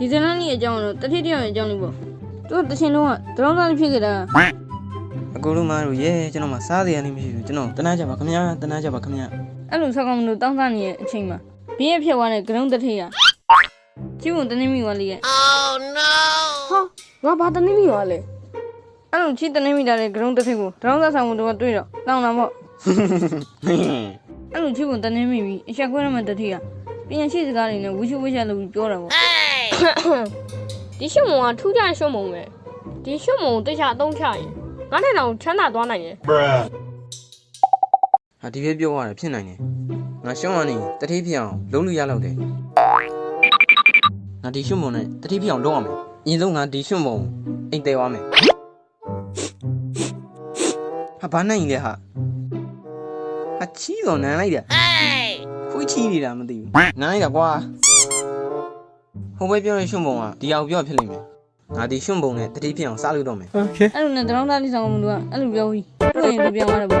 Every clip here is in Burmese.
ဒီဇလန်ကြီးအကြောင်းတော့တတိတယောက်ရဲ့အကြောင်းလေးပေါ့သူကတချင်လုံးကဒရောင်းသားဖြစ်ခဲ့တာအကိုတို့မတို့ရဲကျွန်တော်မှစားစရာနေမရှိဘူးကျွန်တော်တနာကြပါခင်ဗျာတနာကြပါခင်ဗျာအဲ့လိုဆောက်ကောင်းမလို့တောင်းစားနေတဲ့အချိန်မှာဘင်းရဖြစ်သွားတဲ့ဂရုံးတထိတ်ကကျုံတနေမိသွားလေရဲ့ဟာငါဘာတနေမိရောလဲအဲ့လိုချစ်တနေမိတာတဲ့ဂရုံးတထိတ်ကိုဒရောင်းသားဆောင်မှုတော့တွေ့တော့တောင်းလာပေါ့အဲ့လိုချစ်ပုံတနေမိပြီးအချက်ခွဲရမှတထိတ်ကပြန်ရှိစကားတွေနဲ့ဝှချဝှချလုပ်ပြီးပြောတာပေါ့ ဒီရှုံမုံကထူးခြားရှုံမုံပဲဒီရှုံမုံကိုတခြားအသုံးချရင်ငါနဲ့တောင်ချမ်းသာသွားနိုင်ရဲ့ဟာဒီပြပြောရတယ်ဖြစ်နိုင်တယ်ငါရှုံးကနေတတိဖြစ်အောင်လုံးလို့ရတော့တယ်ငါဒီရှုံးမုံနဲ့တတိဖြစ်အောင်လုံးအောင်မယ်အရင်ဆုံးငါဒီရှုံးမုံအိမ်တဲသွားမယ်ဟာဘာနိုင်လဲဟာဟာချီးတော့နန်းလိုက်တာခွေးချီးနေတာမသိဘူးနန်းလိုက်တာကွာ ဟိုဘက်ပြောတဲ့ရှုံးမုံကဒီအောင်ပြောဖြစ်လိမ့်မယ်ငါဒီရှုံးမုံနဲ့တတိဖြစ်အောင်စားလို့တော့မယ်အဲ့လိုနဲ့ဒရောင်းသားလေးဆောင်မှုတော့အဲ့လိုပြောပြီးတွေ့ရင်ပြန်သွားတယ်ပေါ့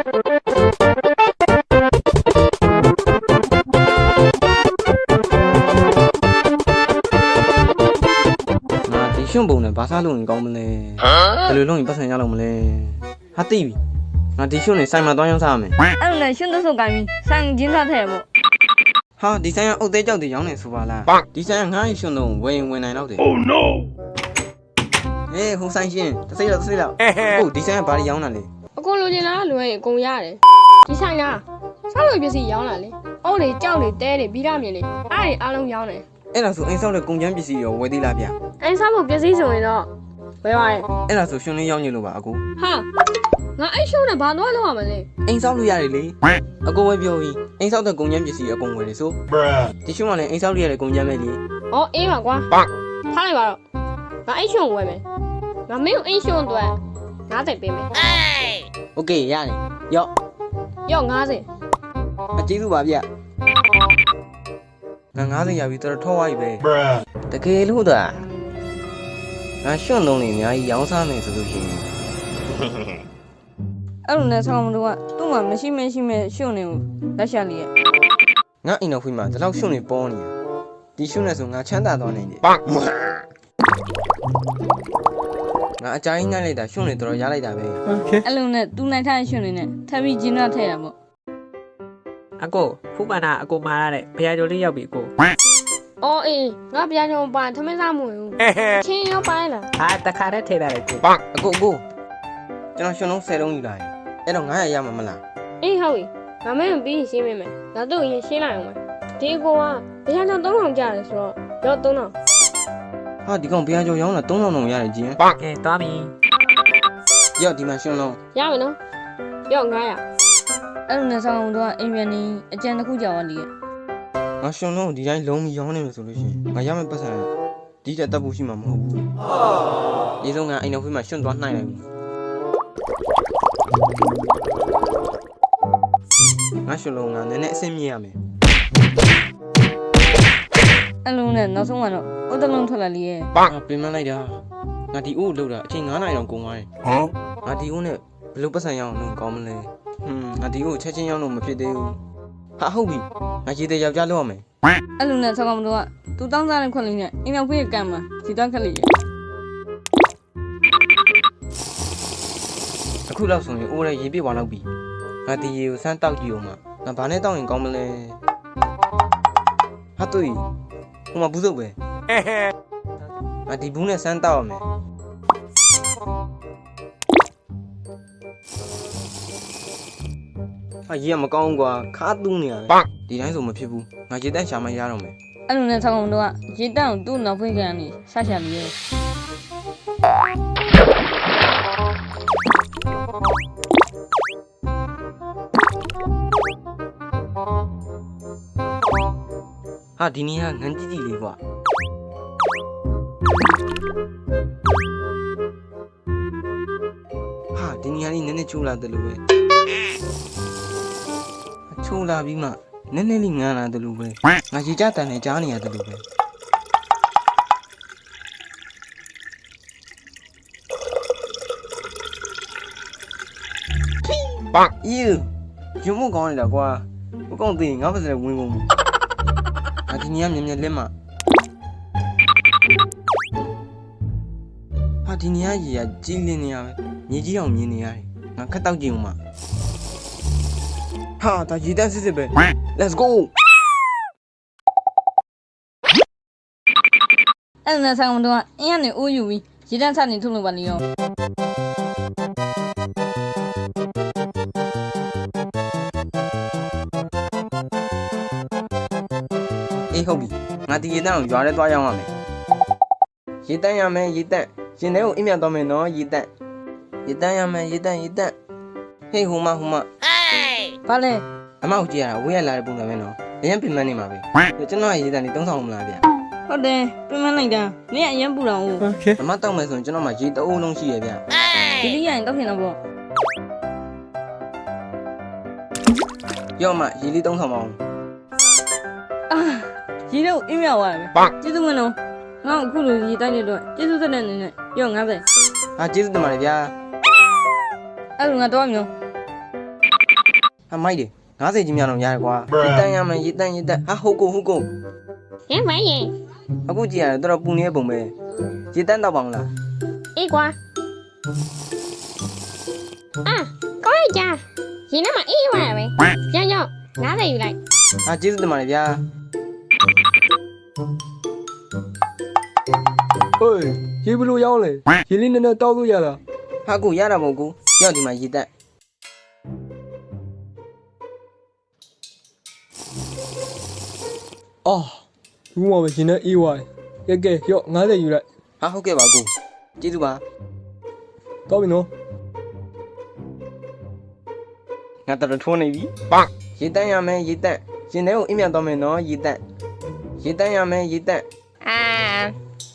ငါဒီရှွန့်ပုံနဲ့ဘာစားလို့ရင်ကောင်းမလဲဘယ်လိုလုပ်ရင်ပတ်စံရလို့မလဲဟာသိပြီငါဒီရှွန့်နဲ့ဆိုင်မှာတွားရောက်စားရမယ်အဲ့လိုနဲ့ရှင်းသဆုပ်ကိုင်းပြီးဆိုင်ကျင်းသားထဲပေါ့ ဟာဒီဆိုင်ကအုတ်သေးကြောက်တွေရောင်းနေဆိုပါလားဒီဆိုင်ကငါ့ရှွန့်တော့ဝင်ရင်ဝင်နိုင်တော့တယ် Oh no ဟေးဟိုဆိုင်ရှင်တစ်စိတ်တော့တစ်စိတ်တော့ဟုတ်ဒီဆိုင်ကဘာတွေရောင်းတာလဲအကုန်လိုချင်တာလွယ်ရင်အကုန်ရတယ်ဒီဆိုင်ကဆောက်လို့ပစ္စည်းရောင်းလာလေအော်လေကြောက်လေတဲလေဘီရမြင်လေအားတွေအားလုံးရောင်းတယ်အဲ့ဒါဆိုအိမ်ဆောက်တဲ့ကုန်ကျန်းပစ္စည်းရောဝယ်သေးလားဗျအဲစားဖို့ပစ္စည်းဆိုရင်တော့ဝယ်ပါရဲ့အဲ့ဒါဆိုရှွန့်လေးရောင်းနေလို့ပါအကူဟာ ငါအဲ့ရှုံးနဲ့ဘာတော့လောက်ရမလဲ အိမ်ဆောက်လို့ရတယ်လေအကူဝယ်ပြောပြီးအိမ်ဆောက်တဲ့ကုန်ကျန်းပစ္စည်းအကုန်ဝယ်လေဆိုဒီရှွန့်ကလည်းအိမ်ဆောက်လို့ရတဲ့ကုန်ကျန်းပဲလေ ။အော်အေးပါကွာ။ထားလိုက်ပါတော့။ငါအိတ်ရှုံဝယ်မယ်။ငါမင်းကိုအိတ်ရှုံအတွက်90ပေးမယ် โอเคရတယ်ရော့ ။ရော့90 အကျေးဇူးပါဗျငါ90ရပြီတော်တော်ထောက်သွားပြီပဲတကယ်လို့သာငါရှွန့်လုံးနေအများကြီးရောင်းစားမယ်ဆိုလို့ရှိရင် အဲ့လိုနဲ့ဆောင်းမှုတော့သူ့မှာမရှိမရှိမဲ့ရှုံနေကိုလက်ရှာလေးရဲ့ငါအိမ်တော်ခွေးမှာဒီလောက်ရှွန့်နေပေါ်နေတာဒီရှွန့်နေဆိုငါချမ်းသာသွားနိုင်တယ်ငါအကြိုင်းနိုင်လိုက်တာရှွန့်နေတော်တော်ရလိုက်တာပဲအဲ့လိုနဲ့သူ့နိုင်ထားတဲ့ရှုံနေနဲ့ထပ်ပြီးကျင်းသားထဲတာပေါ့အကိုဖူးပန်နာအကိုမာရတဲ့ဘုရားကျော်လေးရောက်ပြီအကို။အော်အေးငါပြန်ကြောင်ပါထမင်းစားမှုဝင်။ချင်းရောပိုင်းလားဟာတခါတည်းထဲတာလေကိုအကိုအကိုကျွန်တော်ရှွန့်လုံး10လုံးယူလာရင် အဲ့တော့900ရမှာမလား။အေးဟုတ်ပြီ။ငါမင်းကိုပြီးရင်ရှင်းပေးမယ်။ငါတို့ရင်ရှင်းလိုက်အောင်မယ်။ဒီအကောကဘယ်ကြောင်3000ကျတယ်ဆိုတော့ရော့3000ဟာဒီကောင်ဘုရားကျော်ရောင်းတာ3000လုံးရတယ်ဂျင်းကဲသွားပြီရော့ဒီမှာရှွန့်လုံးရမယ်နော်။ရော့900အဲ့လိုနဲ့ဆောင်းမှုတော့အိမ်ပြန်နေအကြံတစ်ခုကြောက်ရလေရဲ့ငါရှွန့်လုံးကိုဒီတိုင်းလုံးပြီးရောင်းနေမှာဆိုလို့ရှိရင်ငါရမယ့်ပတ်စံဒီတက်တက်ဖို့ရှိမှာမဟုတ်ဘူးဒီဆုံးကအိမ်တော်ခွေးမှာရှွန့်သွားနှိုင်းလိုက်ဘူး ငါရှွန့်လုံးကနည်းနည်းအဆင်ပြေရမယ်အဲ့လိုနဲ့နောက်ဆုံးကတော့ဥဒလုံးထွက်လာလေရဲ့ငါပြင်မလိုက်တာငါဒီအိုးကိုလှုပ်တာအချိန်9နာရီတော့ကုန်သွားတယ်ဟမ်ငါဒီအိုးနဲ့ဘယ်လိုပတ်စံရအောင်လုပ်ကောင်းမလဲဟွန်းငါဒီအိုးချက်ချင်းရောက်လို့မဖြစ်သေးဘူးဟာဟုတ်ပြီငါရေတဲ့ယောက်ျားလောက်ရမယ်အဲ့လိုနဲ့ဆောင်းမှုတော့သူတောင်းစားတဲ့ခွက်လေးနဲ့အိမ်နောက်ဖေးကံမှာဒီတော့ခက်လေရဲ့ ခုလောက်ဆိုရင်အိုးရဲရေပြည့်သွားလောက်ပြီငါဒီရေကိုစမ်းတောက်ကြည့်အောင်မငါဘာနဲ့တောက်ရင်ကောင်းမလဲဟာတွေ့ဟိုမှာဘူးစုပ်ပဲငါဒီဘူးနဲ့စမ်းတောက်ရမယ်ဟာရေကမကောင်းဘူးကွာခါတူးနေရတယ်ဒီတိုင်းဆိုမဖြစ်ဘူးငါရေတန့်ရှာမရတော့မယ်အဲ့လိုနဲ့ဆောင်းမှုတော့ရေတန့်ကိုသူ့နောက်ဖေးကံကနေဆက်ရှာလေရဲ့ ဟာဒီနေ့ကငန်းကြည့်ကြည့်လေးကွာဟာဒီနေ့ကလေးနည်းနည်းချိုးလာတယ်လို့ပဲချိုးလာပြီးမှနည်းနည်းလေးငန်းလာတယ်လို့ပဲငါရေကြတန်နဲ့ကြားနေရတယ်လို့ပဲ ပါယူရုံမကောင်းနေတာကွာဘကောင်းသေးငါပါစလဲဝင်ကုန်ပြီငါဒီနေ့ကမြင်မြင်လက်မဒီနေရာကြီးကကြီးလင်းနေရပဲမြေကြီးအောင်မြင်နေရတယ်ငါခက်တောက်ကြည့်ဦးမဟာဒါရေတန်းစစ်စစ်ပဲ let's go အဲ့ဒါနဲ့ဆိုင်အောင်တော့အင်းကနေအိုးယူပြီးရေတန်းစနေထုတ်လို့ပါလေရော အေးဟုတ်ပြီငါဒီရေတန့်ကိုရွာထဲသွားရောက်ရမယ်ရေတန့်ရမယ်ရေတန့်ရင်ထဲကိုအင်းမြတ်သွားမယ်နော်ရေတန့်ရေတန့်ရမယ်ရေတန့်ရေတန့်ဟေးဟိုမဟိုမဘာလဲအမောက်ကြီးကဝေးရလာတဲ့ပုံစံပဲနော်အရင်ပြင်မနေမှာပဲကျွန်တော်ရေတန့်နေတုံးဆောင်မလားဗျဟုတ်တယ်ပြင်မလိုက်တာမင်းကအရင်ပူတော်ဦးအမတောက်မယ်ဆိုရင်ကျွန်တော်မှရေတအိုးလုံးရှိရဗျဒီလိရရင်တောက်ခင်တော့ပေါ့ယောမရေလေးတုံးဆောင်ပါဦး ရေတော့အင်းမြောက်သွားတယ်ကျေးဇူးမင်းတော့ငါအခုလိုရေတိုက်တဲ့တော့ကျေးဇူးသက်တဲ့အနေနဲ့ရော90ဟာကျေးဇူးတင်ပါတယ်ဗျာအဲ့လိုငါတော့မျိုးဟာမိုက်တယ်90ကြီးများတော့ရတယ်ကွာရေတန်းရမယ်ရေတန်းရေတန်းဟာဟုတ်ကိုဟုတ်ကိုဟင်မရင်အခုကြည့်ရတယ်တော်တော်ပူနေတဲ့ပုံပဲရေတန်းတော့ပါမလားအေးကွာအာကောင်းရကြရင်ထဲမှာအေးရွာရပဲကြောင်ကြောင်90ယူလိုက်ဟာကျေးဇူးတင်ပါတယ်ဗျာ ဟေးရေဘလို့ရောင်းလဲရေလေးနည်းနည်းတောက်လို့ရလားဟာကိုရတာပေါ့ကိုရောက်ဒီမှာရေတန်းအာဘူးမပဲရှင်နဲ့အေးဝါကဲကဲရော့90ယူလိုက်ဟာဟုတ်ကဲ့ပါကိုကျေးဇူးပါတော့ပြီနော်ငါတော်တော်ထိုးနေပြီရေတန်းရမယ်ရေတန်းရင်ထဲကိုအိမ်မြသွားမယ်နော်ရေတန်း ရေတန်းရမယ်ရေတန်းအာ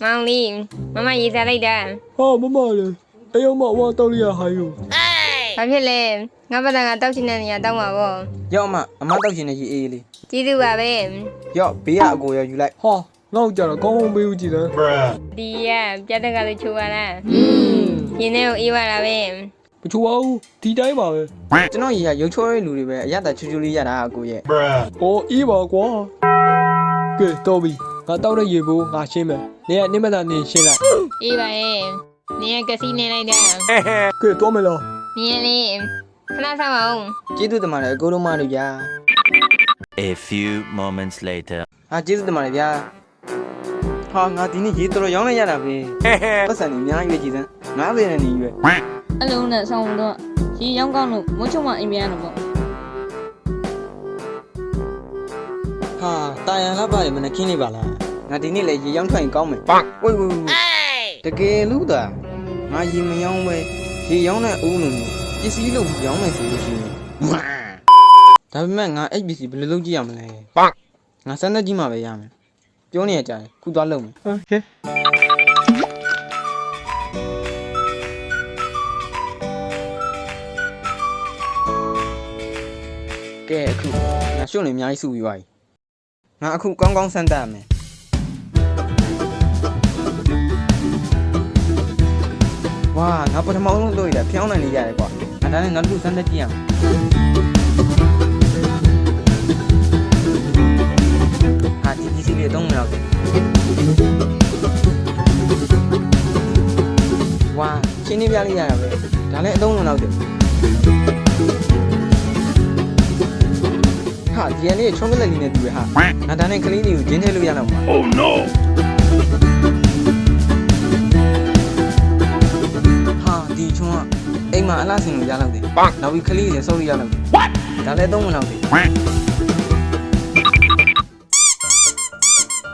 မောင်လေးမမရေးစားလိုက်တာဟာမမလေအေးရောမဝါတောက်လို့ရဟာယူဘာဖြစ်လဲငါပဒံကတောက်ချင်တဲ့နေရာတောက်မှာပေါ့ရောက်အမအမတောက်ရှင်နေရေအေးလေးကျေးဇူးပါပဲရောက်ဘေးကအကိုရယူလိုက်ဟာငေါ့ကြတော့ကောင်းကောင်းပေးဦးကြည့်တယ်ဒီရပြတ်တက်ကလေးချိုးရလားရင်ထဲကိုအေးဝါတာပဲမချိုးပါဘူးဒီတိုင်းပါပဲကျွန်တော်ရေကရုပ်ချောတဲ့လူတွေပဲအရသာချူချူလေးရတာအကိုရဲ့ဟောအေးပါကွာ ကဲတော့ပြီငါတောက်တဲ့ရေဘူးငါရှင်းမယ်နေရနိမတာနေရှင်းလိုက်အေးပါရဲ့နေရကစီနေလိုက်တာကဲတော့မလားနေရလေးခဏဆောင်အောင်ကျေးဇူးတင်ပါတယ်အကိုတို့မတို့ဗျာ A few moments later. ဟာကျေးဇူးတင်ပါတယ်ဗျာဟာငါဒီနေ့ရေတော်တော်ရောင်းလိုက်ရတာပဲပတ်စံနေအများကြီးပဲကြည်စမ်း90နဲ့နေရွယ်အဲ့လိုနဲ့ဆိုင်အောင်တော့ရေရောင်းကောင်းလို့မချုံမအိမ်ပြန်ရတော့ပေါ့ ဟာတာယန်လှပရေမနှခင်းနေပါလားငါဒီနေ့လည်းရေရောင်းထွက်ရင်ကောင်းမယ်ပတ်ဝိဝိတကယ်လို့သာငါရေမရောင်းပဲရေရောင်းတဲ့အုံးလုံးပစ္စည်းလို့ရောင်းမယ်ဆိုလို့ရှိရင်ဒါပေမဲ့ငါ HPC ဘယ်လိုလုပ်ကြည့်ရမလဲပတ်ငါစမ်းသက်ကြည့်မှပဲရမယ်ပြောနေရကြတယ်ခုသွားလုပ်မယ်ဟုတ်ကဲ့ကဲအခုငါရှုံနေအများကြီးစုပြီးပါပြီ ငါအခုကောင်းကောင်းစမ်းသပ်ရမယ်ဝါငါပထမဆုံးလုပ်ရတာဖျောင်းနိုင်နေရတယ်ကွာငါဒါနဲ့နောက်တစ်ခုစမ်းသပ်ကြည့်ရမယ်ဟာဒီဒီစီလေးတော့မလောက်ဘူးဝါရှင်းနေပြလိုက်ရတာပဲဒါလည်းအသုံးလုံးလောက်တယ် ဟာဒီနေ့ချောကလက်လေးနဲ့တူရဟာငါဒါနဲ့ကလေးလေးကိုဂျင်းထဲလို့ရတော့မှာ Oh no ဟာဒီချွန်းကအိမ်မှာအလားစင်လို့ရတော့တယ်နောက်ပြီးကလေးလည်းစောလို့ရတော့တယ်ဒါလည်းသုံးမလောက်တယ်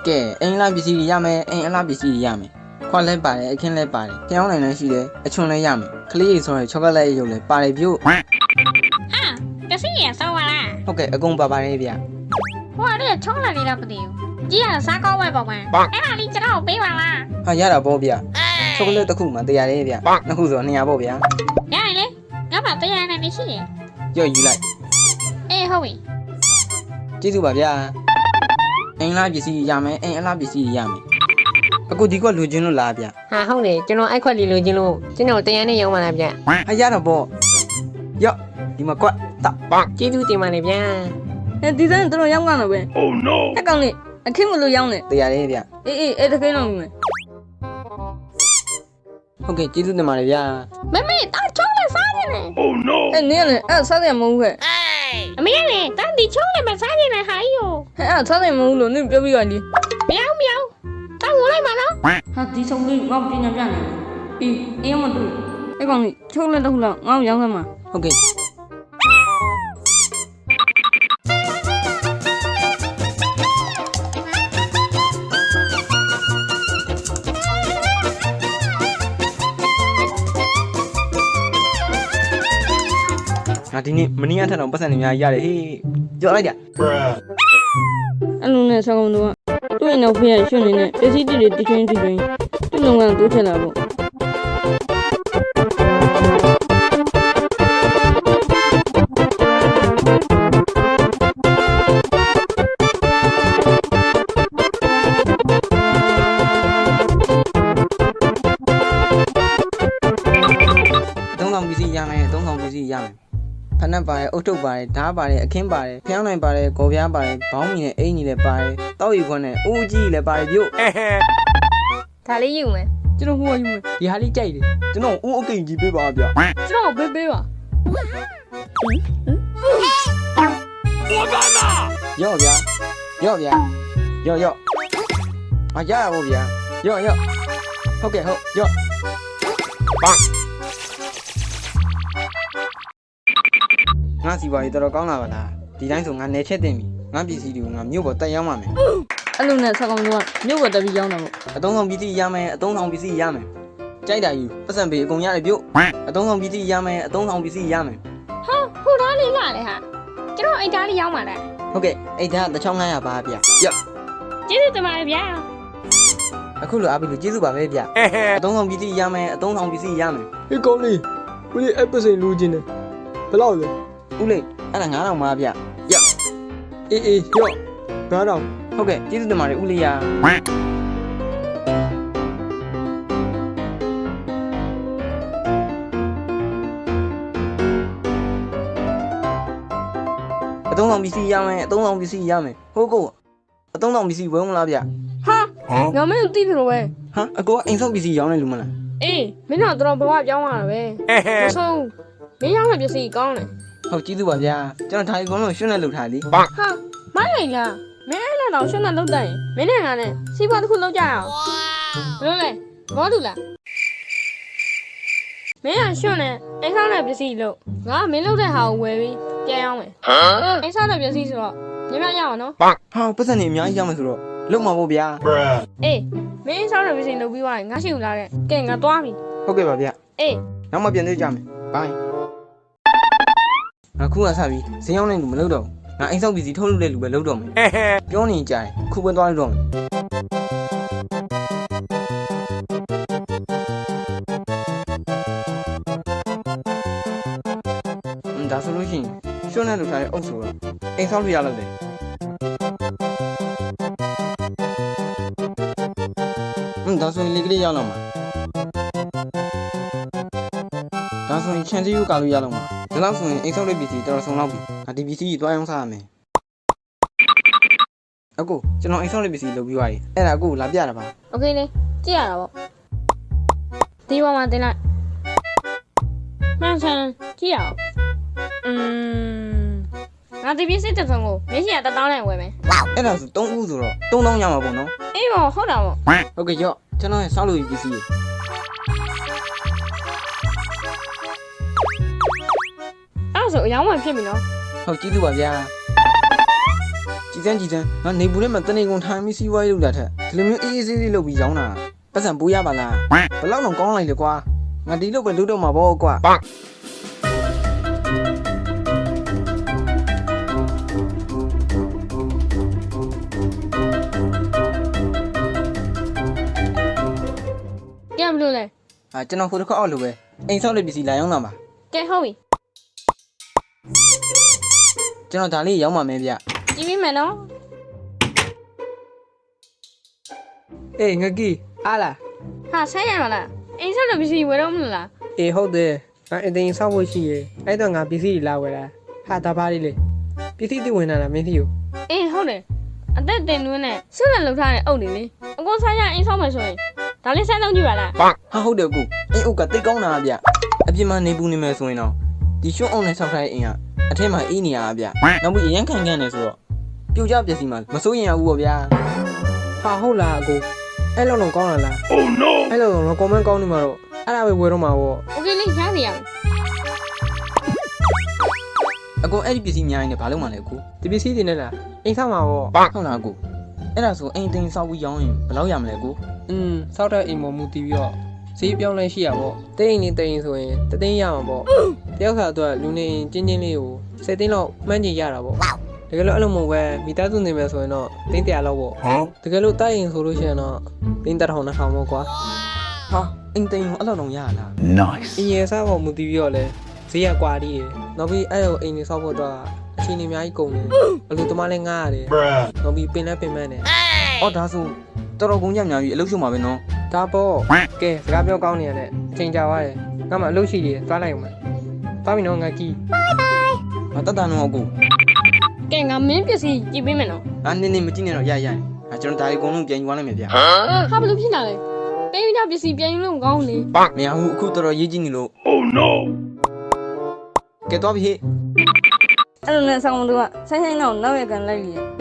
ကဲအိမ်လားပစ္စည်းတွေရမယ်အိမ်အလားပစ္စည်းတွေရမယ်ခွက်လဲပါတယ်အခင်းလဲပါတယ်ဖျောင်းနိုင်လည်းရှိတယ်အချွန်လဲရမယ်ကလေးတွေဆိုရင်ချောကလက်ရုပ်လဲပါတယ်ပြို့ဟာကစီရဆောပါလား ဟုတ်ကဲ့အကုန်ပါပါတယ်ဗျဟိုကလည်းချုံးလာနေတော့မသိဘူးကြီးကစားကောင်းဝဲပေါ့ကွယ်အဲ့ဒါလေးကျွန်တော်ပေးပါလားဟာရတာပေါ့ဗျချောကလက်တစ်ခုမှတရားတယ်ဗျနှစ်ခုဆိုတော့200ပေါ့ဗျရရင်လေငါမှတရားနေနေရှိတယ်ရော့ယူလိုက်အေးဟုတ်ပြီကျေးဇူးပါဗျာအင်္ဂလာပစ္စည်းရမယ်အင်အလားပစ္စည်းရမယ်အခုဒီကွက်လူချင်းလို့လားဗျဟာဟုတ်တယ်ကျွန်တော်အိုက်ခွက်လေးလိုချင်လို့ကျွန်တော်တရားနဲ့ရောင်းပါလားဗျဟာရတော့ပေါ့ရော့ ဒီမှာကွက်တောက်ကျေးဇူးတင်ပါတယ်ဗျာအဲဒီဇိုင်းတို့ရောင်းကောင်းတော့ပဲ Oh no အဲ့ကောင်လေးအခင်းမလို့ရောင်းတယ်တရားတယ်ဗျအေးအေးအဲ့တကယ်တော့မြင်ဟုဟုတ်ကဲ့ကျေးဇူးတင်ပါတယ်ဗျာမမေတာချုံးလည်းစားနေတယ်အဲ့နင်းကလည်းအဲ့စားတယ်မဟုတ်ခဲ့အမေကလည်းတာဒီချုံးလည်းမစားနေတယ်ဟာကြီးကိုဟဲ့အဲ့စားတယ်မဟုတ်လို့နင်းပြောပြီးပါလေမယောင်မယောင်တာဝင်လိုက်ပါနော်ဟာဒီဆုံးလေးငါ့ပညာပြနေပြီအေးမတူအဲ့ကောင်ကြီးချုပ်လက်တော့လောက်ငါ့ရောင်းစမ်းမှာဟုတ်ကဲ့ ဒီနေ့မနီးရထက်တော့ပတ်စံနေများရတယ်ဟေးကြော်လိုက်ကြအဲ့လိုနဲ့ဆောင်းကောင်တို့ကသူ့ရဲ့နောက်ဖေးရရွှွနေနဲ့ပစ္စည်းတွေတီချင်းတီချင်းသူ့လုံကတိုးထက်လာပေါ့ နက်ပါတယ်အုတ်ထုတ်ပါတယ်ဓားပါတယ်အခင်းပါတယ်ဖျောင်းနိုင်ပါတယ်ကော်ပြားပါတယ်ဘောင်းမီနဲ့အိမ်ကြီးလည်းပါတယ်တောက်ရီခွန်းနဲ့ဦးကြီးလည်းပါတယ်ပြုတ်ဒါလေးယူမယ်ကျွန်တော်ဟိုကယူမယ်ဒီဟာလေးကြိုက်တယ်ကျွန်တော်ဦးအကိန်ကြီးပေးပါဗျကျွန်တော်ဘေးဘေးပါရော့ဗျာရော့ဗျာရော့ရော့အရရဖို့ဗျာရော့ရော့ဟုတ်ကဲ့ဟုတ်ရော့ ငါစီပါရီတော်တော်ကောင်းလာပါလားဒီတိုင်းဆိုငါနေချက်တင်ပြီငါပစ္စည်းတွေကိုငါမြို့ပေါ်တက်ရောက်မှာမယ်အဲ့လိုနဲ့ဆောင်းကောင်တို့ကမြို့ပေါ်တက်ပြီးရောင်းတာပေါ့အသုံးဆောင်ပစ္စည်းရမယ်အသုံးဆောင်ပစ္စည်းရမယ်ကြိုက်တာယူပတ်စံပေအကုန်ရတယ်ပြုတ်အသုံးဆောင်ပစ္စည်းရမယ်အသုံးဆောင်ပစ္စည်းရမယ်ဟာဟိုသားလေးလာလေဟာကျွန်တော်အိတ်သားလေးရောက်ပါလားဟုတ်ကဲ့အဲ့ဒါ1500ပါဗျရော့ကျေးဇူးတင်ပါတယ်ဗျာအခုလိုအားပေးလို့ကျေးဇူးပါပဲဗျအသုံးဆောင်ပစ္စည်းရမယ်အသုံးဆောင်ပစ္စည်းရမယ်ဟေးကောင်းလေးဦးလေးအပစိန်လူချင်းတယ်ဘယ်လောက်လဲ ဦးလေးအဲ့ဒါ9000ပါဗျရော့အေးအေးရော့9000ဟုတ်ကဲ့ကျေးဇူးတင်ပါတယ်ဦးလေးရအသုံးဆောင်ပစ္စည်းရမယ်အသုံးဆောင်ပစ္စည်းရမယ်ဟုတ်ကောအသုံးဆောင်ပစ္စည်းဝယ်မလားဗျဟာငါမင်းတို့သိတယ်လို့ပဲဟာအကောအိမ်ဆောက်ပစ္စည်းရောင်းနေလူမလားအေးမင်းတို့တော့ဘဝပြောင်းလာတာပဲမဆုံးမင်းရောက်တဲ့ပစ္စည်းကောင်းတယ် ဟုတ်ကျေးဇူးပါဗျာကျွန်တော်ထိုင်ကုန်းလုံးရွှွနဲ့လှုပ်ထားလေဟာမိုင်းလိုက်လားမင်းအဲ့လောက်တော့ရှင်းတဲ့လောက်တဲ့ရင်မင်းနဲ့ငါနဲ့စီးပွားတစ်ခုလောက်ကြရအောင်ဘယ်လိုလဲဘောတူလားမင်းကရှွန့်နဲ့အိမ်ဆောက်တဲ့ပစ္စည်းလို့ငါကမင်းလုပ်တဲ့ဟာကိုဝယ်ပြီးပြန်ရောက်မယ်အိမ်ဆောက်တဲ့ပစ္စည်းဆိုတော့ညမရအောင်နော်ဟာပတ်စံနေအများကြီးရမယ်ဆိုတော့လုံမှာပေါ့ဗျာအေးမင်းအိမ်ဆောက်တဲ့ပစ္စည်းလုပ်ပြီးသွားရင်ငါရှိဦးလာတဲ့ကဲငါသွားပြီဟုတ်ကဲ့ပါဗျာအေးနောက်မှပြန်တွေ့ကြမယ်ဘို င်အခုကစပြီးဇင်းရောက်နေလူမလုပ်တော့ဘူးငါအိမ်ဆောက်ပစ္စည်းထုတ်လုပ်တဲ့လူပဲလုပ်တော့မယ်ပြောနေကြတယ်ခုပဲသွားလို့တော့မယ်အင်းဒါဆိုလို့ရှိရင်ရှုံးနေလို့ထားတဲ့အုပ်ဆိုတော့အိမ်ဆောက်လို့ရလို့တယ်အင်းဒါဆိုရင်လေကလေးရောက်တော့မှာဒါဆိုရင်ချန်စီယူကလို့ရတော့မှာဒါ လောက်ဆိုရင်အိမ်ဆောက်တဲ့ပစ္စည်းတော်တော်ဆုံးလောက်ပြီငါဒီပစ္စည်းကြီးတွားအောင်စားရမယ်အကိုကျွန်တော်အိမ်ဆောက်တဲ့ပစ္စည်းလုပ်ပြီးသွားပြီအဲ့ဒါအကိုလာပြတာပါ โอเคလေကြည့်ရတာပေါ့ဒီပေါ်မှာတင်လိုက်မှန်ချန်ကြည့်ရအောင်อืมငါဒီပစ္စည်းတစ်စုံကိုမင်းရှိရတစ်တောင်းနဲ့ဝယ်မယ် အဲ့ဒါဆို3ဦးဆိုတော့3000ရမှာပေါ့နော် အေးပေါ့ဟုတ်တာပေါ့ ဟုတ်ကဲ့ရော့ကျွန်တော်ရဲ့ဆောက်လို့ရပစ္စည်း ဆိုအယောင်းဝင်ဖြစ်ပြီနော်ဟုတ်ကျေးဇူးပါဗျာကြည်စမ်းကြည်စမ်းငါနေဘူးထဲမှာတနေကုန်ထိုင်ပြီးစီးပွားရေးလုပ်တာထက်ဒီလိုမျိုးအေးအေးဆေးဆေးလုပ်ပြီးရောင်းတာပတ်စံပိုးရပါလားဘယ်လောက်တော့ကောင်းလိုက်လေကွာငါဒီလုပ်ပဲလုပ်တော့မှာပေါ့ကွာကြည့်မလို့လဲအာကျွန်တော်ဟိုတစ်ခါအောက်လိုပဲအိမ်ဆောက်တဲ့ပစ္စည်းလာရောင်းတာပါကဲဟုတ်ပြီ ကျွန်တော်ဒါလေးရောင်းပါမယ်ဗျကြည့်ပြီးမယ်နော်အေးငကီအားလားဟာဆက်ရမလားအိမ်ဆက်တဲ့ပစ္စည်းဝယ်တော့မလို့လားအေးဟုတ်တယ်ငါအတင်းဆောက်ဖို့ရှိရဲ့အဲ့တော့ငါပစ္စည်းလာဝယ်တာဟာဒါပါလေးလေပစ္စည်းတွေဝင်လာတာမင်းသိကိုအေးဟုတ်တယ်အသက်တင်သွင်းနဲ့ဆွနဲ့လှုပ်ထားတဲ့အုပ်တွေလေအကုန်ဆိုင်ရအိမ်ဆောက်မယ်ဆိုရင်ဒါလေးစမ်းဆုံးကြည့်ပါလားဟာဟုတ်တယ်ကိုအင်းအုပ်ကတိတ်ကောင်းတာဗျအပြင်မှာနေပူနေမယ်ဆိုရင်တော့ ဒီရွှွန်းအောင်နဲ့ဆောက်ထားတဲ့အင်းကအထက်မှာအေးနေရတာဗျနောက်ပြီးအရန်ခံခံနေဆိုတော့ပြိုကျပျက်စီးမှာမစိုးရင်ရဘူးပေါ့ဗျာ ဟာဟုတ်လားအကိုအဲ့လောက်တော့ကောင်းလားလား Oh no အဲ့လောက်တော့ comment ကောင်းနေမှာတော့အဲ့ဒါပဲဝယ်တော့မှာပေါ့ โอเคလေးရစီရအောင် အကိုအဲ့ဒီပစ္စည်းများရင်လည်းဘာလုပ်မှလဲကို ဒီပစ္စည်းတွေနဲ့လားအိမ်ဆောက်မှာပေါ့ ဟုတ်လားကိုအဲ့ဒါဆိုအိမ်သိမ်းဆောက်ပြီးရောင်းရင်ဘယ်လောက်ရမလဲကို อืมဆောက်တဲ့အိမ်ပေါ်မူတည်ပြီးတော့ ဈေးပြောင်းလဲရှိရပေါ့တိတ်အိမ်နေတိတ်အိမ်ဆိုရင်တသိန်းရမှာပေါ့တယောက်ခါအတွက်လူနေအိမ်ချင်းချင်းလေးကို7သိန်းလောက်မှန်းချင်ရတာပေါ့တကယ်လို့အဲ့လိုမဟုတ်ပဲမိသားစုနေမယ်ဆိုရင်တော့သိန်း100လောက်ပေါ့တကယ်လို့တိုက်အိမ်ဆိုလို့ရှိရင်တော့သိန်း1000 2000ပေါ့ကွာဟာအိမ်သိမ်းကိုအဲ့လောက်တော့ရလား Nice. အင်ရစားပေါ်မူတည်ပြီးတော့လဲဈေးရကွာ đi ရယ်နောက်ပြီးအဲ့လိုအိမ်နေဆောက်ဖို့အတွက်အချိန်ကြီးအများကြီးကုန်တယ်အလူသမားလည်းငားရတယ်နောက်ပြီးပင်လည်းပင်မန်းတယ် အော်ဒါဆိုတော်တော်ကုန်ကြများပြီအလုပ်ရှုံမှာပဲနော်ဒါပေါ့ကဲစကားပြောကောင်းနေရတယ်အချိန်ကြာသွားတယ်ငါမှအလုပ်ရှိတယ်သွားလိုက်အောင်မယ်သွားပြီနော်ငါကီးငါတတ်တာနော်အကိုကဲငါမင်းပစ္စည်းကြည့်ပေးမယ်နော်အာနင်းနေမကြည့်နဲ့တော့ရရငါကျွန်တော်ဒါအကုန်လုံးပြန်ယူသွားလိုက်မယ်ဗျာဟာဘယ်လိုဖြစ်လာလဲပေးပြီးတော့ပစ္စည်းပြန်ယူလို့မကောင်းဘူးလေမရဘူးအခုတော်တော်ရေးကြည့်နေလို့ Oh no ကဲတော့ပြီဟေ့အဲ့လိုနဲ့ဆောင်းမတို့ကဆိုင်ဆိုင်တော့နောက်ရကန်လိုက်လေ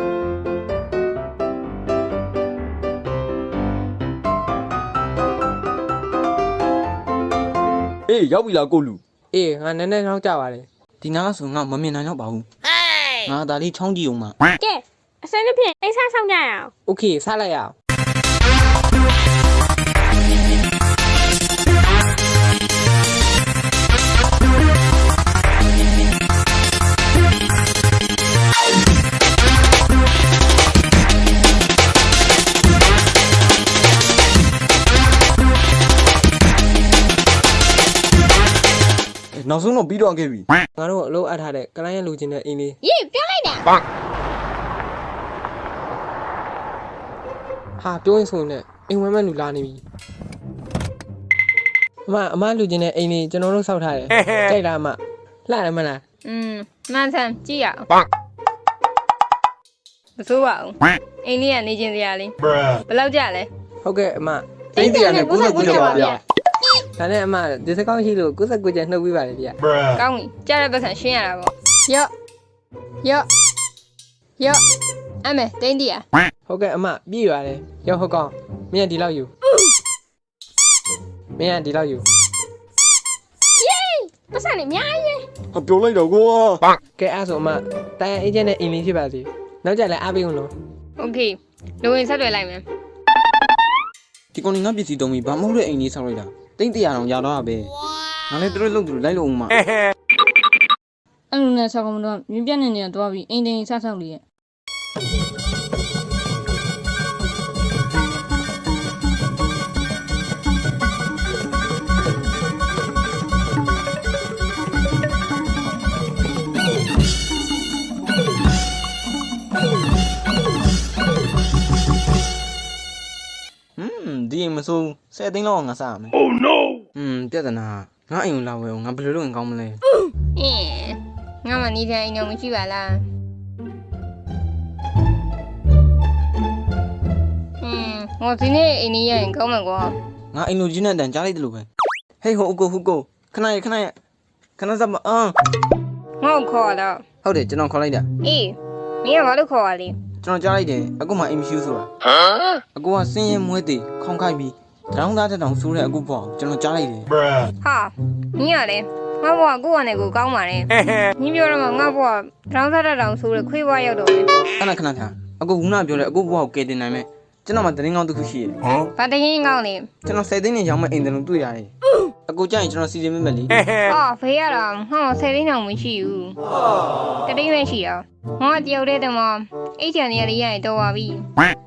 အေးရောက်ပြီလားကိုလူ အေးငါနည်းနည်းနောက်ကြပါတယ် ဒီနားဆိုငါမမြင်နိုင်တော့ပါဘူးငါဒါလေးချောင်းကြည့်အောင်ပါ ကဲအစမ်းတစ်ဖြင့်အိမ်စားဆောင်ကြရအောင် โอเคစလိုက်ရအောင် နောက်ဆုံးတော့ပြီးတော့ခဲ့ပြီငါတို့အလုပ်အပ်ထားတဲ့ကလိုင်းရလူချင်းတဲ့အိမ်လေးရေးပြောလိုက်တာဟာပြောရင်ဆိုရင်လည်းအိမ်ဝဲမဲ့လူလာနေပြီအမအမလူချင်းတဲ့အိမ်လေးကျွန်တော်တို့ဆောက်ထားတယ်ကြိုက်လားအမလှတယ်မလားอืมမှန်ဆန်ကြည့်ရအောင်မဆိုးပါဘူးအိမ်လေးကနေချင်းစရာလေးဘယ်လောက်ကြလဲဟုတ်ကဲ့အမတိတ်တရနဲ့99ကျော်ပါဗျာ ဒါနဲ့အမဒီစကောင်းရှိလို့99ကျန်နှုတ်ပြီးပါလေဗျ ကောင်းပြီကြားတဲ့ပတ်စံရှင်းရတာပေါ့ရော့ရော့ရော့အမေတင်းတီးရ ဟုတ်ကဲ့အမပြည့်ရတယ်ရောက်ဟုတ်ကောင်းမင်းကဒီလောက်ယူမင်းကဒီလောက်ယူ ပတ်စံနေအများကြီး ဟာပြောလိုက်တော့ကွာ ကဲအဲ့ဆိုအမတိုင်ရန်အေဂျင့်နဲ့အင်လင်းဖြစ်ပါစေနောက်ကြလည်းအားပေးဦးလို့ โอเคလူဝင်ဆက်တွေ့လိုက်မယ် ဒီကောင်ကငါပစ္စည်းတုံးပြီးဘာမဟုတ်တဲ့အိမ်လေးဆောက်လိုက်တာ တိတ်တရအောင်ရတော့ပဲငါလည်းတို့လုံသူလိုက်လို့ဦးမအဲ့လိုနဲ့ဆောင်းမတို့ကမြင်းပြက်နေနေတော့ပြီးအိမ်တင်ဆောက်ဆောက်လေရဲ့ မဆိုး10သိန်းလောက်ငါစားရမယ် Oh no อืมပြဿနာငါအိမ်ကိုလာဝယ်အောင်ငါဘယ်လိုလုပ်ရင်ကောင်းမလဲအင်းငါမနေတဲ့အအိမ်တော့မရှိပါလားအင်းငါဒီနေ့အိမ်ကြီးရရင်ကောင်းမှာကွာငါအိမ်လိုကြီးနဲ့တန်ကြားလိုက်တယ်လို့ပဲဟေးဟိုအကိုဟိုကိုခဏရခဏရခဏစပ်မအောင်ငါ့ကိုခေါ်တော့ဟုတ်တယ်ကျွန်တော်ခေါ်လိုက်တာအေးမင်းကဘာလို့ခေါ်ရလဲ ကျွန်တော်ကြားလိုက်တယ်အကူမှအိမ်မရှိဘူးဆိုတာအကူကစင်းရဲမွဲသေးခေါင်းခိုက်ပြီးတောင်းသားတဲ့တောင်ဆိုးတဲ့အကူပေါ့ကျွန်တော်ကြားလိုက်တယ်ဟာမင်းကလည်းငါ့ဘဝကိုယ့်အနေကိုကောင်းပါလေမင်းပြောတော့မှငါ့ဘဝတောင်းစားတဲ့တောင်ဆိုးတဲ့ခွေးဘဝရောက်တော့တယ်အဲ့ဒါခဏခဏအကူကနာပြောတယ်အကူဘွားကိုကယ်တင်နိုင်မယ်ကျွန်တော်မှတရင်ကောင်းတစ်ခုရှိတယ်ဘာတရင်ကောင်းလဲကျွန်တော်10သိန်းနဲ့ရောင်းမဲ့အိမ်တလုံးတွေ့ရတယ် အကူကြရင်ကျွန်တော်စီစဉ်မိမယ်လေအော်ဖေးရတာငါ့ဆယ်သိန်းတောင်မရှိဘူးတတိယပဲရှိတာငါတယောက်တည်းတည်းမှာအိတ်ချန်နေရလေးရရင်တော့ပါပြီ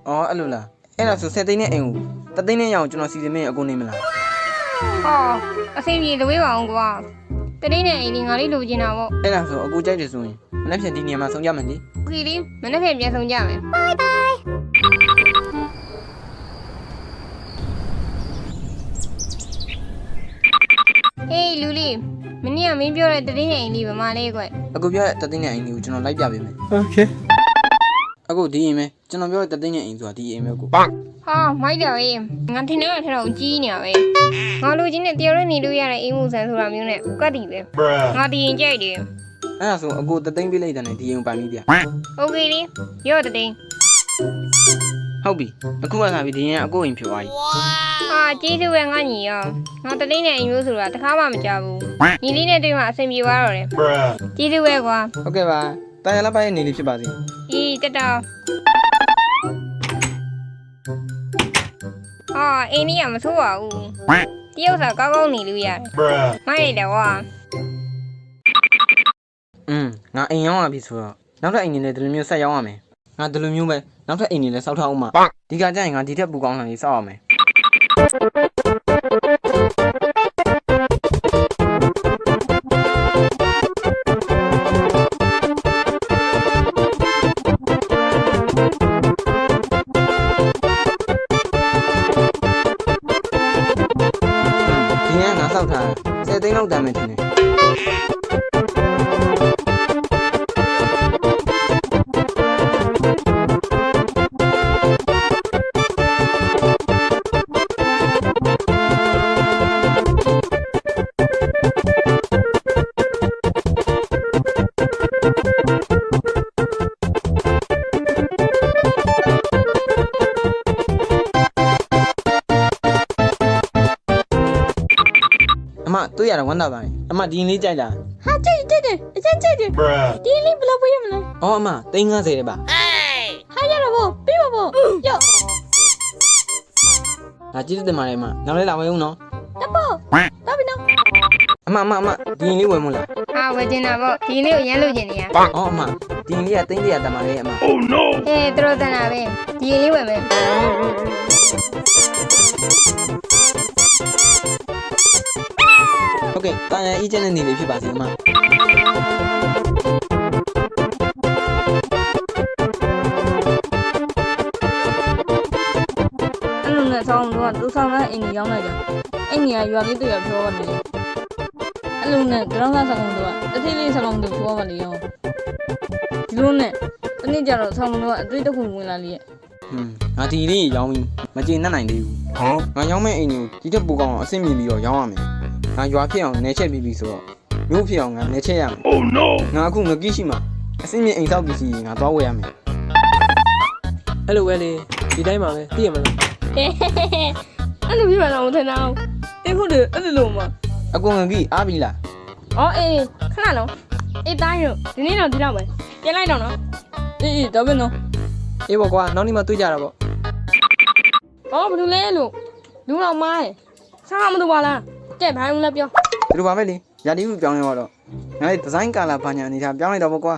အော်အဲ့လိုလားအဲ့ဒါဆို10သိန်းနဲ့အိမ်ကိုတသိန်းနဲ့ရအောင်ကျွန်တော်စီစဉ်မိရင်အကူနေမလားအော်အစိမ့်ပြေလွေးပါအောင်ကွာတတိယနဲ့အိမ်လေးငါလေးလိုချင်တာပေါ့အဲ့ဒါဆိုအကူကြိုက်တယ်ဆိုရင်မနေ့ဖြန်ဒီနေရာမှာဆုံးကြမယ်လေခီလေးမနေ့ကပြန်ဆောင်ကြမယ်ဘိုင်ဘိုင် ဟေးလူလေးမနေ့ကမင်းပြောတဲ့တတိယနဲ့အိမ်လေးဗမာလေးကွ အကူပြောတဲ့တသိန်းနဲ့အိမ်လေးကိုကျွန်တော်လိုက်ပြပေးမယ် โอเค အ အကိုဒီအိမ်မဲကျွန်တော်ပြောတဲ့တသိန်းရဲ့အိမ်ဆိုတာဒီအိမ်မဲကို ဟာမိုက်တယ်ရေငါထင်တယ်ကထတော့ကြီးနေရပဲငါလူချင်းနဲ့တရားရနေလို့ရတဲ့အိမ်မှုဆန်ဆိုတာမျိုးနဲ့ကတ်တီပဲငါတီရင်ကြိုက်တယ် အဲ့ဒါဆိုအကိုတသိန်းပေးလိုက်တဲ့နဲ့ဒီအိမ်ကိုပိုင်ပြီးပြ โอเคလေရော့တဲ့တိန် ဟုတ်ပြီအခုမှလာပြီဒီအိမ်ကအကိုအိမ်ဖြစ်သွားပြီဟာကျေးဇူးပဲငါညီရောငါတသိန်းနဲ့အိမ်မျိုးဆိုတာတခါမှမကြဘူးညီလေးနဲ့တွေ့မှအဆင်ပြေသွားတော့တယ်ကျေးဇူးပဲကွာဟုတ်ကဲ့ပါတာယာလာပါရဲ့နေလေးဖြစ်ပါစေဤတက်တော့ဟာအိမ်ကြီးကမဆိုးပါဘူးတရုတ်စာကောင်းကောင်းနေလို့ရတယ်မိုက်လိုက်တယ်ကွာอืมငါအိမ်ရောက်လာပြီဆိုတော့နောက်ထပ်အိမ်နေလည်းဒီလိုမျိုးဆက်ရောက်ရမယ် ငါဒီလိုမျိုးပဲနောက်ထပ်အိမ်နေလည်းစောက်ထားအောင်မှာဒီကကြရင်ငါဒီထက်ပူကောင်းတာလေးစောက်ရမယ်ဒီနေ့ငါစောက်ထားတယ်10သိန်းလောက်တန်မယ်ထင်တယ် ရတာဝမ်းသာပါတယ်အမဒီရင်လေးကြိုက်လားဟာကြိတ်ကြိတ်တယ်အကျဉ်းကြိတ်တယ်ဒီလေးဘယ်လိုပေးရမလဲအော်အမ350တဲ့ပါဟာရတော့ဗောပြီးပါဗောရော့ငါကြည့်တဲ့မှာလေအမနောက်လေးလာမအောင်နော်တပေါ့တော့ပြီနော်အမအမအမဒီရင်လေးဝယ်မလားဟာဝယ်ကျင်တာပေါ့ဒီနေ့ကိုရမ်းလို့ကျင်နေရအော်အမဒီရင်လေးက300တန်ပါလေအမအဲသူတို့တန်တာပဲဒီလေးဝယ်မယ် ဟုတ်ကဲ့တာယာအေးချမ်းတဲ့နေလေးဖြစ်ပါစေအမအဲ့လိုနဲ့ဆောင်းတော့သူဆောင်းတဲ့အင်ကြီးရောက်လိုက်ကြအင်ကြီးကရွာလေးတွေ့ရပြောနေတယ်အဲ့လိုနဲ့ကြောင်းသားဆောင်းတော့တတိလေးဆောင်းတော့ပြောပါလေရောဒီလိုနဲ့တနေ့ကျတော့ဆောင်းတော့အတွေ့တစ်ခုဝင်လာလေရဲ့ဟွန်းငါဒီလေးရောင်းပြီးမကျေနပ်နိုင်သေးဘူးဟောငါရောင်းမဲ့အိမ်ကိုဒီတက်ပူကောင်းအောင်အဆင်ပြေပြီးတော့ရောင်းရမယ် ငါရွာဖြစ်အောင်နေချက်ပြီးပြီဆိုတော့မျိုးဖြစ်အောင်ငါနေချက်ရမယ် Oh no ငါအခုငကီးရှိမှာအဆင်ပြေအိမ်ဆောက်ပစ္စည်းငါသွားဝယ်ရမယ်အဲ့လိုပဲလေဒီတိုင်းပါပဲသိရမလားအဲ့လိုပြပါတော့မထင်တော့အေးဟုတ်တယ်အဲ့လိုမှအကူငကီးအားပြီလားအော်အေးခဏနော်အေးတိုင်းရောဒီနေ့တော့ဒီတော့ပဲပြန်လိုက်တော့နော်အေးအေးတော့ပဲနော်အေးပေါ့ကွာနောက်နေ့မှတွေ့ကြတာပေါ့အော်ဘယ်လိုလဲလို့လူတော်မားရယ်ဆောင်းမလို့ပါလား ကဲဘိုင်းဦးလည်းပြော ဒီလိုပါပဲလေရာဒီဟုပြောင်းလဲတော့ငါလေဒီဇိုင်းကာလာဘာညာအနေထားပြောင်းလိုက်တော့ပေါ့ကွာ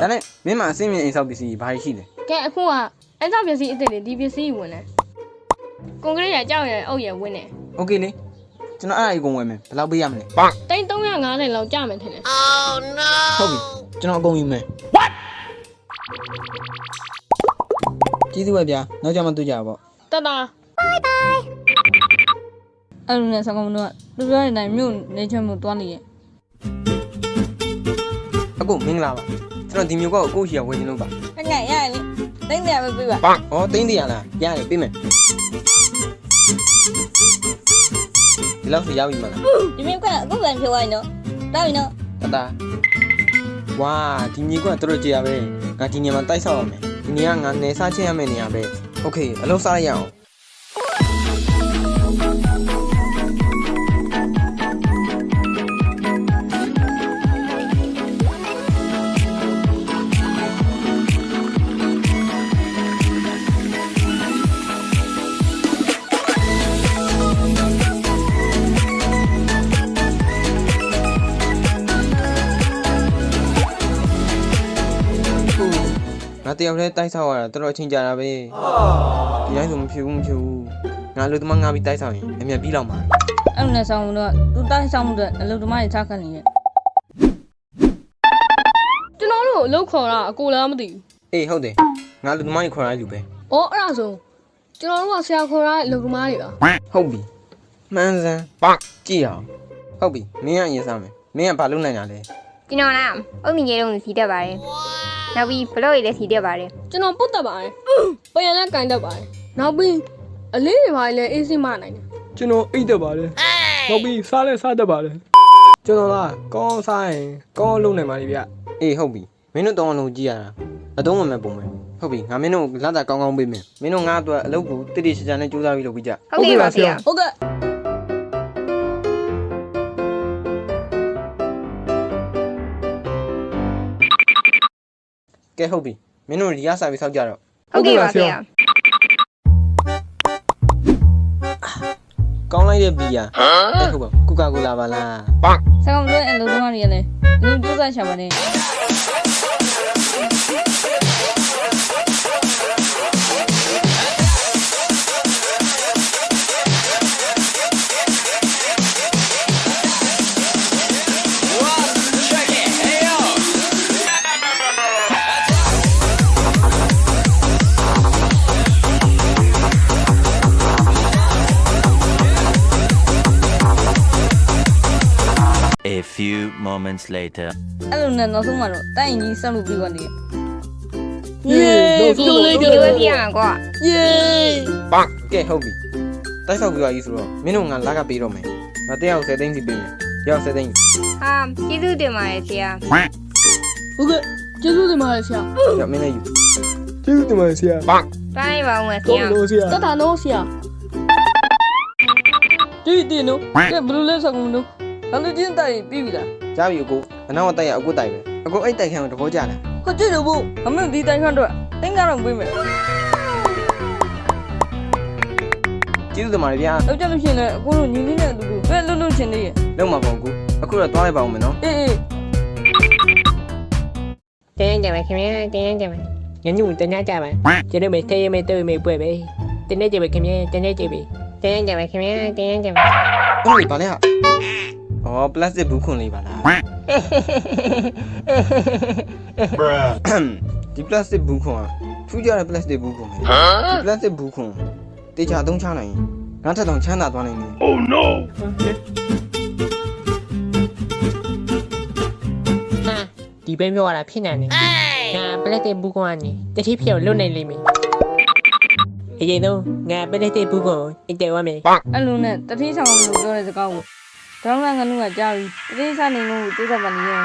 ဒါနဲ့မင်းမအဆင်ပြေအိမ်ဆောက်ပစ္စည်းဘာရှိလဲ ကဲအခုကအဲ့ကြောင့်ပစ္စည်းအစ်စ်တွေဒီပစ္စည်းဝင်တယ်ကွန်ကရစ်ရကြောက်ရအုပ်ရဝင်တယ် โอเคလေကျွန်တော်အဲ့အအကုန်ဝယ်မယ်ဘယ်လောက်ပေးရမလဲ တိန်း350လောက်ကြာမယ်ထင်တယ် ဟုတ်ပြီကျွန်တော်အကုန်ယူမယ် what ကျေးဇူးပဲဗျာနောက်ကြမှတွေ့ကြပါပေါ့ တတာ bye bye အဲ့လိုနဲ့ဆောင်းမလို့သူပြောတဲ့အတိုင်းမြို့နေချက်မှုတွားနေရဲ့ အခုမင်္ဂလာပါကျွန်တော်ဒီမျိုးကောက်ကိုရှိရဝယ်ခြင်းလို့ပါ အဲ့ငါရရလေတိန်းတယ်ပဲပြပါ ဩသိန်းတရာလားရတယ်ပေးမယ်ဒီလောက်ဆိုရပြီမလား ဒီမြင်ကအခုပြန်ပြောရနော်တောက်ရင်နော် တတာဝါဒီမြေကွကတော်တော်ကြည်ရပဲငါဒီနေရာမှာတိုက်ဆောက်ရမယ်ဒီနေရာငါနေစားချင်းရမယ့်နေရာပဲโอเคအလုပ်စားရရအောင် တယောက်တည်းတိုက်ဆောက်ရတာတော်တော်အချိန်ကြာတာပဲဒီတိုင်းဆိုမဖြစ်ဘူးမဖြစ်ဘူးငါလူသမားငါပြီးတိုက်ဆောက်ရင်အမြတ်ပြီးတော့မှာအဲ့လိုနဲ့ဆောင်းမလို့သူတိုက်ဆောင်းမှုတဲ့အလုပ်သမားတွေချခတ်နေရဲ့ကျွန်တော်တို့အလုပ်ခေါ်တာအကိုလည်းမသိဘူးအေးဟုတ်တယ်ငါလူသမားကြီးခေါ်ရတဲ့လူပဲ။အော်အဲ့ဒါဆိုကျွန်တော်တို့ကဆရာခေါ်ရတဲ့အလုပ်သမားတွေပါဟုတ်ပြီမှန်စမ်းကြည့်အောင်ဟုတ်ပြီမင်းကအရင်စားမယ်မင်းကဘာလုပ်နိုင်တာလဲကျွန်တော်လားအုတ်မြင့်ကြီးလုံးစီတက်ပါတယ် နောက်ပြီးဘလော့ရည်လည်းထီတက်ပါတယ်ကျွန်တော်ပုတ်တတ်ပါတယ်ပယံလည်းကင်တတ်ပါတယ်နောက်ပြီးအလေးတွေပါလည်းအေးစိမနိုင်တယ်ကျွန်တော်အိတ်တက်ပါတယ်နောက်ပြီးစားလဲစားတတ်ပါတယ်ကျွန်တော်လားကောင်းစားရင်ကောင်းလုံးနိုင်ပါလိမ့်ဗျအေးဟုတ်ပြီမင်းတို့တောင်းအောင်ကြည့်ရတာအတုံးမမဲ့ပုံပဲဟုတ်ပြီငါမင်းတို့လာတာကောင်းကောင်းပေးမယ်မင်းတို့ငါအတွက်အလုပ်ကိုတိတိကျကျနဲ့ကြိုးစားပြီးလုပ်ပြီးကြဟုတ်ကဲ့ပါဆရာဟုတ်ကဲ့ ကဲဟုတ်ပြီမင်းတို့ဒီရစာပြီးစောက်ကြတော့ဟုတ်ကဲ့ပါဆရာကောင်းလိုက်တဲ့ဘီယာဟမ်ဟုတ်ပါကိုကာကိုလာပါလားစကောင်တို့အလုပ်သမားတွေလည်းလူကြိုးစားရှာပါနဲ့ few moments later. အဲ့လိုနဲ့နောက်ဆုံးမှတော့တိုက်ရင်ကြီးဆက်လုပ်ပြီးပါနေယေးတို့လေးဒီကြလိုပဲတယ်ပြရမှာကွာယေးကဲဟုတ်ပြီတိုက်ဆောက်ပြီးပါပြီဆိုတော့မင်းတို့ငါလာကပေးတော့မယ်ငါတယောက်10သိန်းစီပေးမယ်ရောက်10သိန်းဟာကျေးဇူးတင်ပါတယ်ဆရာဟုတ်ကဲ့ကျေးဇူးတင်ပါတယ်ဆရာရောက်မင်းလည်းယူကျေးဇူးတင်ပါတယ်ဆရာတိုင်းလိုက်ပါဦးမယ်ဆကောရာင်းလို့ဆရာတတ်တာနော်ဆရာဒီတင်နော်ကဲဘလူးလဲစကောင် တို့ဘာလို့ချင်းတိုက်ရင်ပြီးပြီလားကြားပြီအကိုအနောက်တိုက်ရအကိုတိုက်ပဲအကိုအဲ့တိုက်ခံကိုတဘောကြလားဟိုကြည့်လို့ဘူးအမေဒီတိုက်ခန့်တော့တင်းကတော့ပေးမယ်ကျေးဇူးတင်ပါတယ်ဗျာတော့ကြလို့ရှိရင်လည်းအခုတို့ညီလေးနဲ့အတူတူပဲလှုပ်လှုပ်ချင်းနေရဲ့လုံးမှာပေါ့ကိုအခုတော့သွားလိုက်ပါဦးမယ်နော်အေးအေးတင်းကြမယ်ခင်ဗျာတင်းကြမယ်ညညူတင်းကြပါကျွန်တော်မေတေးမေတေးမေပွဲပဲတင်းကြပဲခင်ဗျာတင်းကြပဲတင်းကြမယ်ခင်ဗျာတင်းကြမယ်ဟုတ်ပြီဗာလဲဟာ အော်ပလတ်စတစ်ဘူးခွန်လေးပါလားဒီပလတ်စတစ်ဘူးခွန်ကထူးကြတဲ့ပလတ်စတစ်ဘူးခွန်ပဲဒီပလတ်စတစ်ဘူးခွန်တေချာသုံးချနိုင်ရင်ငါထက်တောင်ချမ်းသာသွားနိုင်တယ်ဟာဒီပဲပြောရတာဖြစ်နေတယ်ငါပလက်တဲ့ဘူးကွာနေတတိဖြစ်ကိုလွတ်နိုင်လိမ့်မယ်အရင်တော့ငါပလက်တဲ့ဘူးကိုအိတ်တယ်ဝမယ်အဲ့လိုနဲ့တတိဆောင်လို့ပြောတဲ့စကားကို ဒေါင်းလန်ကနုကကြားပြီးတတိစားနေလို့သူ့စပ်ပါနေရော